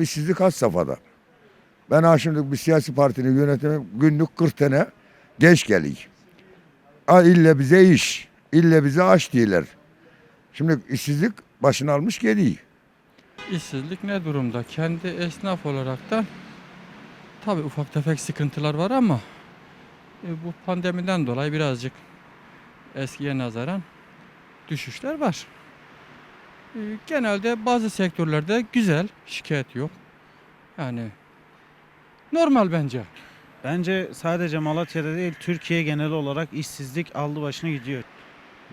İşsizlik has safhada. Ben ha şimdi bir siyasi partinin yönetimi günlük 40 tane genç geliyor. Ha bize iş, ille bize aş diyorlar. Şimdi işsizlik başını almış geliyor. İşsizlik ne durumda? Kendi esnaf olaraktan tabii ufak tefek sıkıntılar var ama e, bu pandemiden dolayı birazcık eskiye nazaran düşüşler var. E, genelde bazı sektörlerde güzel, şikayet yok. Yani normal bence. Bence sadece Malatya'da değil Türkiye genel olarak işsizlik aldı başına gidiyor.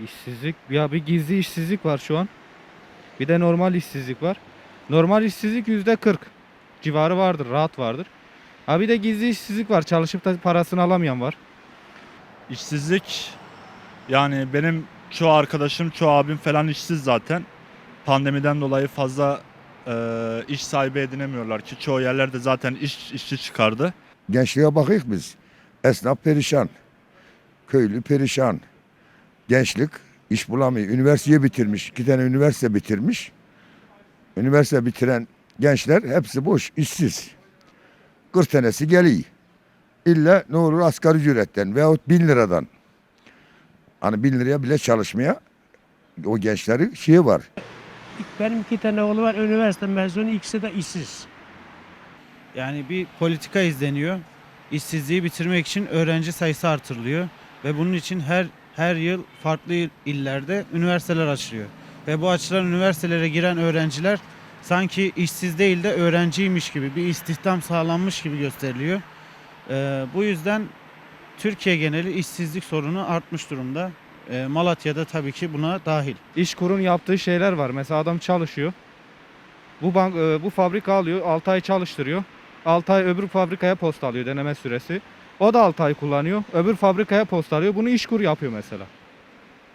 İşsizlik ya bir gizli işsizlik var şu an. Bir de normal işsizlik var. Normal işsizlik yüzde 40 civarı vardır, rahat vardır. Ha bir de gizli işsizlik var. Çalışıp da parasını alamayan var. İşsizlik yani benim çoğu arkadaşım, çoğu abim falan işsiz zaten. Pandemiden dolayı fazla e, iş sahibi edinemiyorlar ki çoğu yerlerde zaten iş işçi çıkardı. Gençliğe bakıyık biz. Esnaf perişan. Köylü perişan. Gençlik iş bulamıyor. Üniversiteyi bitirmiş. iki tane üniversite bitirmiş. Üniversite bitiren gençler hepsi boş, işsiz. 40 tanesi geliyor. İlla ne olur asgari ücretten veyahut bin liradan. Hani bin liraya bile çalışmaya o gençlerin şeyi var. Benim iki tane oğlum var üniversite mezunu ikisi de işsiz. Yani bir politika izleniyor. İşsizliği bitirmek için öğrenci sayısı artırılıyor ve bunun için her her yıl farklı il- illerde üniversiteler açılıyor. Ve bu açılan üniversitelere giren öğrenciler sanki işsiz değil de öğrenciymiş gibi bir istihdam sağlanmış gibi gösteriliyor. Ee, bu yüzden Türkiye geneli işsizlik sorunu artmış durumda. Ee, Malatya'da tabii ki buna dahil. İşkurun yaptığı şeyler var. Mesela adam çalışıyor. Bu bank e, bu fabrika alıyor, 6 ay çalıştırıyor. 6 ay öbür fabrikaya posta alıyor deneme süresi. O da 6 ay kullanıyor. Öbür fabrikaya posta alıyor. Bunu işkur yapıyor mesela.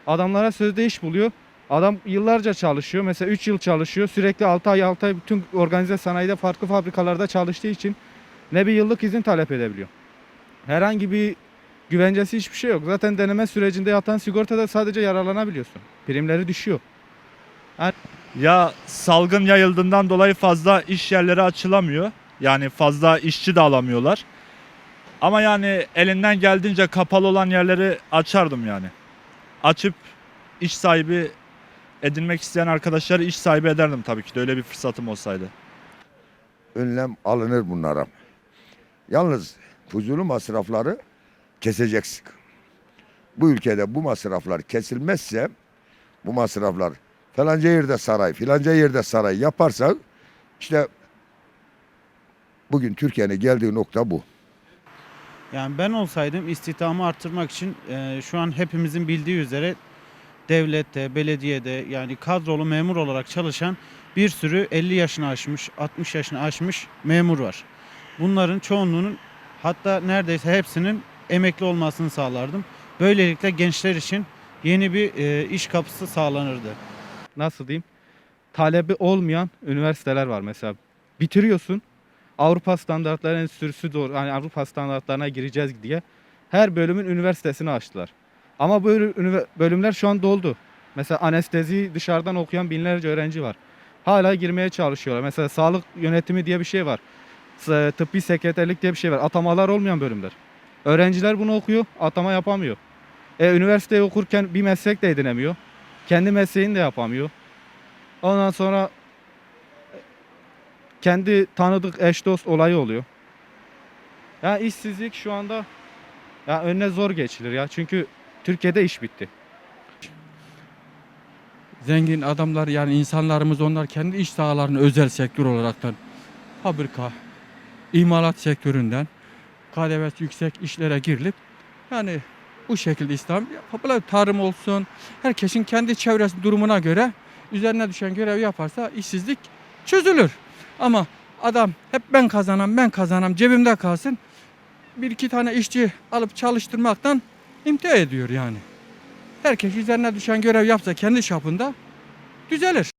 Adamlara sözde iş buluyor. Adam yıllarca çalışıyor. Mesela 3 yıl çalışıyor. Sürekli 6 ay 6 ay bütün organize sanayide farklı fabrikalarda çalıştığı için ne bir yıllık izin talep edebiliyor. Herhangi bir güvencesi hiçbir şey yok. Zaten deneme sürecinde yatan sigortada sadece yararlanabiliyorsun. Primleri düşüyor. Ya salgın yayıldığından dolayı fazla iş yerleri açılamıyor. Yani fazla işçi de alamıyorlar. Ama yani elinden geldiğince kapalı olan yerleri açardım yani. Açıp iş sahibi edinmek isteyen arkadaşları iş sahibi ederdim tabii ki de öyle bir fırsatım olsaydı. önlem alınır bunlara. Yalnız fuzuli masrafları keseceksin. Bu ülkede bu masraflar kesilmezse bu masraflar falanca yerde saray, filanca yerde saray yaparsak işte bugün Türkiye'nin geldiği nokta bu. Yani ben olsaydım istihdamı arttırmak için e, şu an hepimizin bildiği üzere devlette, belediyede yani kadrolu memur olarak çalışan bir sürü 50 yaşını aşmış, 60 yaşını aşmış memur var. Bunların çoğunluğunun hatta neredeyse hepsinin emekli olmasını sağlardım. Böylelikle gençler için yeni bir e, iş kapısı sağlanırdı. Nasıl diyeyim? Talebi olmayan üniversiteler var mesela. Bitiriyorsun. Avrupa Standartları Enstitüsü doğru hani Avrupa standartlarına gireceğiz diye her bölümün üniversitesini açtılar. Ama bu bölümler şu an doldu. Mesela anestezi dışarıdan okuyan binlerce öğrenci var. Hala girmeye çalışıyorlar. Mesela sağlık yönetimi diye bir şey var. Tıbbi sekreterlik diye bir şey var. Atamalar olmayan bölümler. Öğrenciler bunu okuyor, atama yapamıyor. E, üniversiteyi okurken bir meslek de edinemiyor. Kendi mesleğini de yapamıyor. Ondan sonra e, kendi tanıdık eş dost olayı oluyor. Ya işsizlik şu anda ya önüne zor geçilir ya. Çünkü Türkiye'de iş bitti. Zengin adamlar yani insanlarımız onlar kendi iş sahalarını özel sektör olaraktan fabrika, imalat sektöründen KDV'si yüksek işlere girilip yani bu şekilde İslam yapılır. Tarım olsun. Herkesin kendi çevresi durumuna göre üzerine düşen görevi yaparsa işsizlik çözülür. Ama adam hep ben kazanam ben kazanam cebimde kalsın. Bir iki tane işçi alıp çalıştırmaktan imtina ediyor yani. Herkes üzerine düşen görev yapsa kendi çapında düzelir.